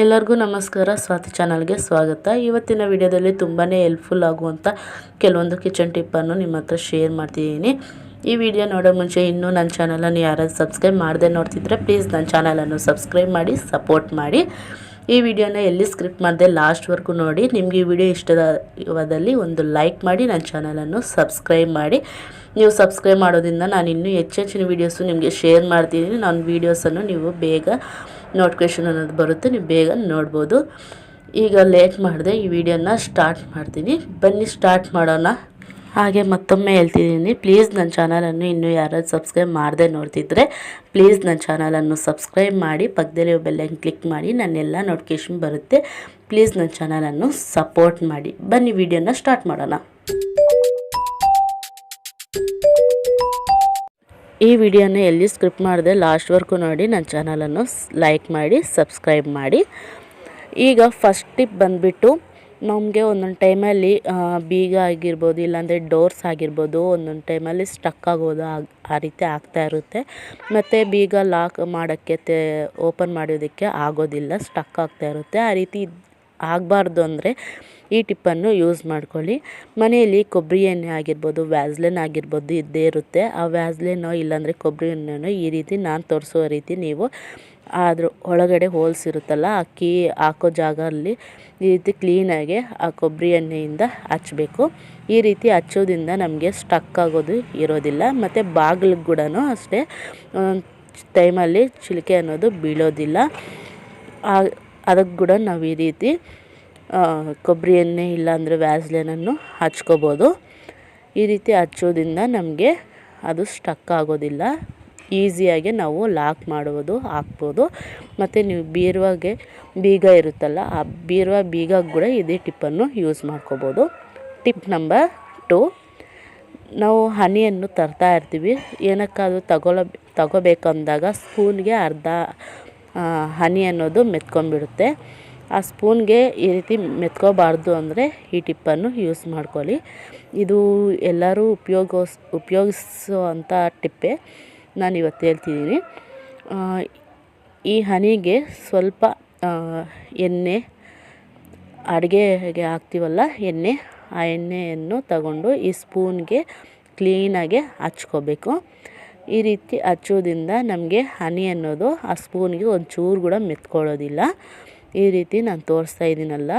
ಎಲ್ಲರಿಗೂ ನಮಸ್ಕಾರ. ಸ್ವಾತಿ ಚಾನಲ್ಗೆ ಸ್ವಾಗತ. ಇವತ್ತಿನ ವಿಡಿಯೋದಲ್ಲಿ ತುಂಬಾ ಹೆಲ್ಪ್ಫುಲ್ ಆಗುವಂಥ ಕೆಲವೊಂದು ಕಿಚನ್ ಟಿಪ್ಪನ್ನು ನಿಮ್ಮ ಹತ್ರ ಶೇರ್ ಮಾಡ್ತಿದ್ದೀನಿ. ಈ ವಿಡಿಯೋ ನೋಡೋ ಮುಂಚೆ ಇನ್ನೂ ನನ್ನ ಚಾನಲನ್ನು ಯಾರಾದ್ರೂ ಸಬ್ಸ್ಕ್ರೈಬ್ ಮಾಡದೆ ನೋಡ್ತಿದ್ರೆ ಪ್ಲೀಸ್ ನನ್ನ ಚಾನಲನ್ನು ಸಬ್ಸ್ಕ್ರೈಬ್ ಮಾಡಿ ಸಪೋರ್ಟ್ ಮಾಡಿ. ಈ ವಿಡಿಯೋನ ಎಲ್ಲಿ ಸ್ಕ್ರಿಪ್ಟ್ ಮಾಡಿದೆ ಲಾಸ್ಟ್ವರೆಗೂ ನೋಡಿ. ನಿಮಗೆ ಈ ವಿಡಿಯೋ ಇಷ್ಟವಾದಲ್ಲಿ ಒಂದು ಲೈಕ್ ಮಾಡಿ, ನನ್ನ ಚಾನಲನ್ನು ಸಬ್ಸ್ಕ್ರೈಬ್ ಮಾಡಿ. ನೀವು ಸಬ್ಸ್ಕ್ರೈಬ್ ಮಾಡೋದ್ರಿಂದ ನಾನು ಇನ್ನೂ ಹೆಚ್ಚೆಚ್ಚಿನ ವೀಡಿಯೋಸು ನಿಮಗೆ ಶೇರ್ ಮಾಡ್ತೀನಿ. ನನ್ನ ವೀಡಿಯೋಸನ್ನು ನೀವು ಬೇಗ ನೋಟಿಫಿಕೇಶನ್ ಅನ್ನೋದು ಬರುತ್ತೆ, ನೀವು ಬೇಗ ನೋಡ್ಬೋದು. ಈಗ ಲೇಟ್ ಮಾಡಿದೆ, ಈ ವಿಡಿಯೋನ ಸ್ಟಾರ್ಟ್ ಮಾಡ್ತೀನಿ. ಬನ್ನಿ ಸ್ಟಾರ್ಟ್ ಮಾಡೋಣ. ಹಾಗೆ ಮತ್ತೊಮ್ಮೆ ಹೇಳ್ತಿದ್ದೀನಿ ಪ್ಲೀಸ್ ನನ್ನ ಚಾನಲನ್ನು ಇನ್ನೂ ಯಾರಾದ್ರು ಸಬ್ಸ್ಕ್ರೈಬ್ ಮಾಡದೆ ನೋಡ್ತಿದ್ರೆ ಪ್ಲೀಸ್ ನನ್ನ ಚಾನಲನ್ನು ಸಬ್ಸ್ಕ್ರೈಬ್ ಮಾಡಿ ಪಕ್ಕದಲ್ಲಿ ಬೆಲ್ಲೈನ್ ಕ್ಲಿಕ್ ಮಾಡಿ, ನನ್ನೆಲ್ಲ ನೋಟಿಫಿಕೇಷನ್ ಬರುತ್ತೆ. ಪ್ಲೀಸ್ ನನ್ನ ಚಾನಲನ್ನು ಸಪೋರ್ಟ್ ಮಾಡಿ. ಬನ್ನಿ ವಿಡಿಯೋನ ಸ್ಟಾರ್ಟ್ ಮಾಡೋಣ. ಈ ವಿಡಿಯೋನ ಎಲ್ಲಿ ಸ್ಕ್ರಿಪ್ಟ್ ಮಾಡಿದೆ ಲಾಸ್ಟ್ವರೆಗೂ ನೋಡಿ ನನ್ನ ಚಾನಲನ್ನು ಲೈಕ್ ಮಾಡಿ ಸಬ್ಸ್ಕ್ರೈಬ್ ಮಾಡಿ. ಈಗ ಫಸ್ಟ್ ಟಿಪ್ ಬಂದುಬಿಟ್ಟು ನಮಗೆ ಒಂದೊಂದು ಟೈಮಲ್ಲಿ ಬೀಗ ಆಗಿರ್ಬೋದು, ಇಲ್ಲಾಂದರೆ ಡೋರ್ಸ್ ಆಗಿರ್ಬೋದು, ಒಂದೊಂದು ಟೈಮಲ್ಲಿ ಸ್ಟಕ್ ಆಗೋದು ಆ ರೀತಿ ಆಗ್ತಾ ಇರುತ್ತೆ. ಮತ್ತು ಬೀಗ ಲಾಕ್ ಮಾಡೋಕ್ಕೆ ತೇ ಓಪನ್ ಮಾಡೋದಕ್ಕೆ ಆಗೋದಿಲ್ಲ ಸ್ಟಕ್ ಆಗ್ತಾ ಇರುತ್ತೆ. ಆ ರೀತಿ ಆಗಬಾರ್ದು ಅಂದರೆ ಈ ಟಿಪ್ಪನ್ನು ಯೂಸ್ ಮಾಡ್ಕೊಳ್ಳಿ. ಮನೆಯಲ್ಲಿ ಕೊಬ್ಬರಿ ಎಣ್ಣೆ ಆಗಿರ್ಬೋದು ವ್ಯಾಸ್ಲೆನ್ ಆಗಿರ್ಬೋದು ಇದ್ದೇ ಇರುತ್ತೆ. ಆ ವ್ಯಾಸ್ಲೆನೋ ಇಲ್ಲಾಂದರೆ ಕೊಬ್ಬರಿ ಎಣ್ಣೆನೋ ಈ ರೀತಿ ನಾನು ತೋರಿಸೋ ರೀತಿ ನೀವು ಅದ್ರ ಒಳಗಡೆ ಹೋಲ್ಸ್ ಇರುತ್ತಲ್ಲ, ಅಕ್ಕಿ ಹಾಕೋ ಜಾಗ ಅಲ್ಲಿ ಈ ರೀತಿ ಕ್ಲೀನಾಗಿ ಆ ಕೊಬ್ಬರಿ ಎಣ್ಣೆಯಿಂದ ಹಚ್ಚಬೇಕು ಈ ರೀತಿ ಹಚ್ಚೋದ್ರಿಂದ ನಮಗೆ ಸ್ಟಕ್ ಆಗೋದು ಇರೋದಿಲ್ಲ, ಮತ್ತು ಬಾಗಿಲಿಗೆ ಕೂಡ ಅಷ್ಟೇ. ಟೈಮಲ್ಲಿ ಚಿಲಿಕೆ ಅನ್ನೋದು ಬೀಳೋದಿಲ್ಲ. ಅದಕ್ಕೆ ಕೂಡ ನಾವು ಈ ರೀತಿ ಕೊಬ್ಬರಿ ಎಣ್ಣೆ ಇಲ್ಲಾಂದರೆ ವ್ಯಾಸ್ಲೇನನ್ನು ಹಚ್ಕೋಬೋದು. ಈ ರೀತಿ ಹಚ್ಚೋದ್ರಿಂದ ನಮಗೆ ಅದು ಸ್ಟಕ್ ಆಗೋದಿಲ್ಲ. ಈಸಿಯಾಗಿ ನಾವು ಲಾಕ್ ಮಾಡುವುದು, ಹಾಕ್ಬೋದು. ಮತ್ತು ನೀವು ಬೀರುವಾಗೆ ಬೀಗ ಇರುತ್ತಲ್ಲ, ಆ ಬೀರುವ ಬೀಗ ಕೂಡ ಇದೇ ಟಿಪ್ಪನ್ನು ಯೂಸ್ ಮಾಡ್ಕೋಬೋದು. ಟಿಪ್ ನಂಬರ್ ಟು, ನಾವು ಹನಿಯನ್ನು ತರ್ತಾ ಇರ್ತೀವಿ. ಏನಕ್ಕಾದರೂ ತಗೊಳ, ತಗೋಬೇಕಂದಾಗ ಸ್ಪೂನ್ಗೆ ಅರ್ಧ ಹನಿ ಅನ್ನೋದು ಮೆತ್ಕೊಂಡ್ಬಿಡುತ್ತೆ. ಆ ಸ್ಪೂನ್ಗೆ ಈ ರೀತಿ ಮೆತ್ಕೋಬಾರ್ದು ಅಂದರೆ ಈ ಟಿಪ್ಪನ್ನು ಯೂಸ್ ಮಾಡ್ಕೊಳ್ಳಿ. ಇದು ಎಲ್ಲರೂ ಉಪಯೋಗಿಸ್, ಉಪಯೋಗಿಸುವಂಥ ಟಿಪ್ಪೆ. ನಾನು ಇವತ್ತು ಹೇಳ್ತಿದ್ದೀನಿ ಈ ಹನಿಗೆ ಸ್ವಲ್ಪ ಎಣ್ಣೆ, ಅಡುಗೆಗೆ ಹಾಕ್ತೀವಲ್ಲ, ಎಣ್ಣೆ, ಆ ಎಣ್ಣೆಯನ್ನು ತಗೊಂಡು ಈ ಸ್ಪೂನ್ಗೆ ಕ್ಲೀನಾಗೆ ಹಚ್ಕೋಬೇಕು. ಈ ರೀತಿ ಹಚ್ಚೋದ್ರಿಂದ ನಮಗೆ ಹನಿ ಅನ್ನೋದು ಆ ಸ್ಪೂನ್ಗೆ ಒಂಚೂರು ಕೂಡ ಮೆತ್ಕೊಳ್ಳೋದಿಲ್ಲ. ಈ ರೀತಿ ನಾನು ತೋರಿಸ್ತಾ ಇದ್ದೀನಲ್ಲ,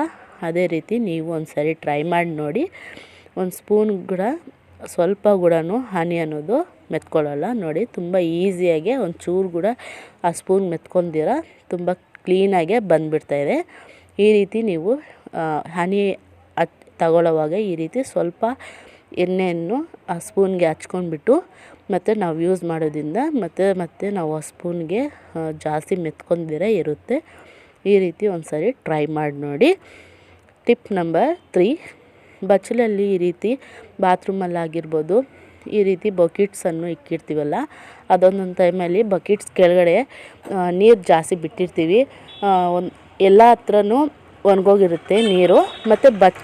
ಅದೇ ರೀತಿ ನೀವು ಒಂದು ಸರಿ ಟ್ರೈ ಮಾಡಿ ನೋಡಿ. ಒಂದು ಸ್ಪೂನ್ ಕೂಡ ಸ್ವಲ್ಪ ಕೂಡ ಹನಿ ಅನ್ನೋದು ಮೆತ್ಕೊಳ್ಳೋಲ್ಲ. ನೋಡಿ, ತುಂಬ ಈಸಿಯಾಗೆ ಒಂದು ಚೂರು ಕೂಡ ಆ ಸ್ಪೂನ್ ಮೆತ್ಕೊಂಡಿರ, ತುಂಬ ಕ್ಲೀನಾಗೆ ಬಂದುಬಿಡ್ತಾಯಿದೆ ಈ ರೀತಿ ನೀವು ಹನಿ ಹಚ್ ತಗೊಳ್ಳೋವಾಗ ಈ ರೀತಿ ಸ್ವಲ್ಪ ಎಣ್ಣೆಯನ್ನು ಆ ಸ್ಪೂನ್ಗೆ ಹಚ್ಕೊಂಡ್ಬಿಟ್ಟು, ಮತ್ತು ನಾವು ಯೂಸ್ ಮಾಡೋದ್ರಿಂದ, ಮತ್ತು, ಮತ್ತೆ ನಾವು ಆ ಸ್ಪೂನ್ಗೆ ಜಾಸ್ತಿ ಮೆತ್ಕೊಂದಿರ ಇರುತ್ತೆ. ಈ ರೀತಿ ಒಂದು ಸರಿ ಟ್ರೈ ಮಾಡಿ ನೋಡಿ. ಟಿಪ್ ನಂಬರ್ ತ್ರೀ ಬಚ್ಚಲಲ್ಲಿ ಈ ರೀತಿ ಬಾತ್ರೂಮಲ್ಲಾಗಿರ್ಬೋದು. ಈ ರೀತಿ ಬಕೆಟ್ಸನ್ನು ಇಕ್ಕಿರ್ತೀವಲ್ಲ, ಅದೊಂದೊಂದು ಟೈಮಲ್ಲಿ ಬಕೆಟ್ಸ್ ಕೆಳಗಡೆ ನೀರು ಜಾಸ್ತಿ ಬಿಟ್ಟಿರ್ತೀವಿ. ಒಂದು ಎಲ್ಲ ಹತ್ರನೂ ಒಣಗೋಗಿರುತ್ತೆ ನೀರು, ಮತ್ತು ಬಕ್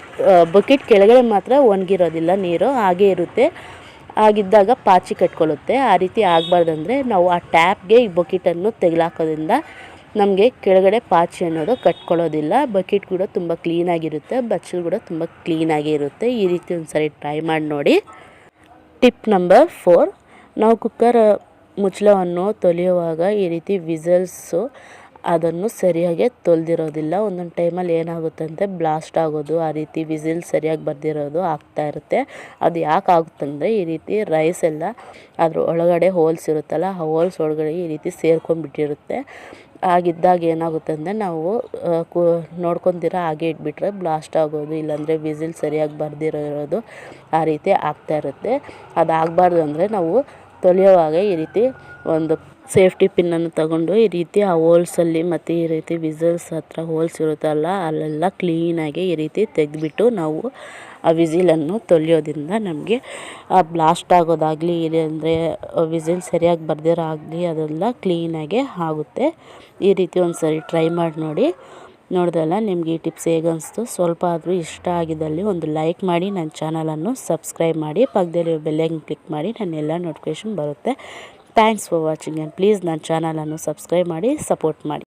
ಬಕೆಟ್ ಕೆಳಗಡೆ ಮಾತ್ರ ಒಣಗಿರೋದಿಲ್ಲ ನೀರು, ಹಾಗೇ ಇರುತ್ತೆ. ಆಗಿದ್ದಾಗ ಪಾಚಿ ಕಟ್ಕೊಳ್ಳುತ್ತೆ. ಆ ರೀತಿ ಆಗಬಾರ್ದಂದ್ರೆ ನಾವು ಆ ಟ್ಯಾಪ್ಗೆ ಈ ಬಕೆಟನ್ನು ತೆಗೆಲಾಕೋದ್ರಿಂದ ನಮಗೆ ಕೆಳಗಡೆ ಪಾಚಿ ಅನ್ನೋದು ಕಟ್ಕೊಳ್ಳೋದಿಲ್ಲ. ಬಕೆಟ್ ಕೂಡ ತುಂಬ ಕ್ಲೀನಾಗಿರುತ್ತೆ ಬಚ್ಚಲು ಕೂಡ ತುಂಬ ಕ್ಲೀನಾಗಿ ಇರುತ್ತೆ. ಈ ರೀತಿ ಒಂದು ಸರಿ ಟ್ರೈ ಮಾಡಿ ನೋಡಿ. ಟಿಪ್ ನಂಬರ್ ಫೋರ್ ನಾವು ಕುಕ್ಕರ್ ಮುಚ್ಚಳವನ್ನು ತೊಳೆಯುವಾಗ ಈ ರೀತಿ ವಿಸಲ್ಸು ಅದನ್ನು ಸರಿಯಾಗಿ ತೊಳೆದಿರೋದಿಲ್ಲ. ಒಂದೊಂದು ಟೈಮಲ್ಲಿ ಏನಾಗುತ್ತೆ ಅಂದರೆ ಬ್ಲಾಸ್ಟ್ ಆಗೋದು, ಆ ರೀತಿ ವಿಸಿಲ್ ಸರಿಯಾಗಿ ಬರ್ದಿರೋದು ಆಗ್ತಾ ಇರುತ್ತೆ. ಅದು ಯಾಕೆ ಆಗುತ್ತಂದರೆ, ಈ ರೀತಿ ರೈಸ್ ಎಲ್ಲ ಅದ್ರ ಒಳಗಡೆ ಹೋಲ್ಸ್ ಇರುತ್ತಲ್ಲ, ಆ ಹೋಲ್ಸ್ ಒಳಗಡೆ ಈ ರೀತಿ ಸೇರ್ಕೊಂಡ್ಬಿಟ್ಟಿರುತ್ತೆ. ಆಗಿದ್ದಾಗ ಏನಾಗುತ್ತೆ ಅಂದರೆ ನಾವು ಕು, ನೋಡ್ಕೊತೀರ ಹಾಗೆ ಇಟ್ಬಿಟ್ರೆ ಬ್ಲಾಸ್ಟ್ ಆಗೋದು, ಇಲ್ಲಾಂದರೆ ವಿಸಿಲ್ ಸರಿಯಾಗಿ ಬರ್ದಿರೋ ಇರೋದು ಆ ರೀತಿ ಆಗ್ತಾ ಇರುತ್ತೆ. ಅದು ಆಗಬಾರ್ದು ಅಂದರೆ ನಾವು ತೊಳೆಯೋವಾಗ ಈ ರೀತಿ ಒಂದು ಸೇಫ್ಟಿ ಪಿನ್ನನ್ನು ತಗೊಂಡು ಈ ರೀತಿ ಆ ಹೋಲ್ಸಲ್ಲಿ ಮತ್ತು ಈ ರೀತಿ ವಿಸಲ್ಸ್ ಹತ್ರ ಹೋಲ್ಸ್ ಇರುತ್ತಲ್ಲ, ಅಲ್ಲೆಲ್ಲ ಕ್ಲೀನಾಗಿ ಈ ರೀತಿ ತೆಗೆದ್ಬಿಟ್ಟು ನಾವು ಆ ವಿಸಿಲನ್ನು ತೊಳೆಯೋದ್ರಿಂದ ನಮಗೆ ಆ ಬ್ಲಾಸ್ಟ್ ಆಗೋದಾಗಲಿ ಇಲ್ಲಾಂದರೆ ವಿಸಿಲ್ ಸರಿಯಾಗಿ ಬರ್ದಿರೋ ಆಗಲಿ ಅದೆಲ್ಲ ಕ್ಲೀನಾಗೆ ಆಗುತ್ತೆ. ಈ ರೀತಿ ಒಂದು ಸರಿ ಟ್ರೈ ಮಾಡಿ ನೋಡಿ. ನೋಡಿದಲ್ಲ ನಿಮಗೆ ಈ ಟಿಪ್ಸ್ ಹೇಗೆ ಅನಿಸ್ತು? ಸ್ವಲ್ಪ ಆದರೂ ಇಷ್ಟ ಆಗಿದ್ದಲ್ಲಿ ಒಂದು ಲೈಕ್ ಮಾಡಿ, ನನ್ನ ಚಾನಲನ್ನು ಸಬ್ಸ್ಕ್ರೈಬ್ ಮಾಡಿ ಪಕ್ಕದಲ್ಲಿ ಬೆಲ್ಲೈಕನ್ ಕ್ಲಿಕ್ ಮಾಡಿ ನನ್ನೆಲ್ಲ ನೋಟಿಫಿಕೇಷನ್ ಬರುತ್ತೆ. Thanks for watching and please ನನ್ನ ಚಾನಲನ್ನು ಸಬ್ಸ್ಕ್ರೈಬ್ ಮಾಡಿ ಸಪೋರ್ಟ್ ಮಾಡಿ.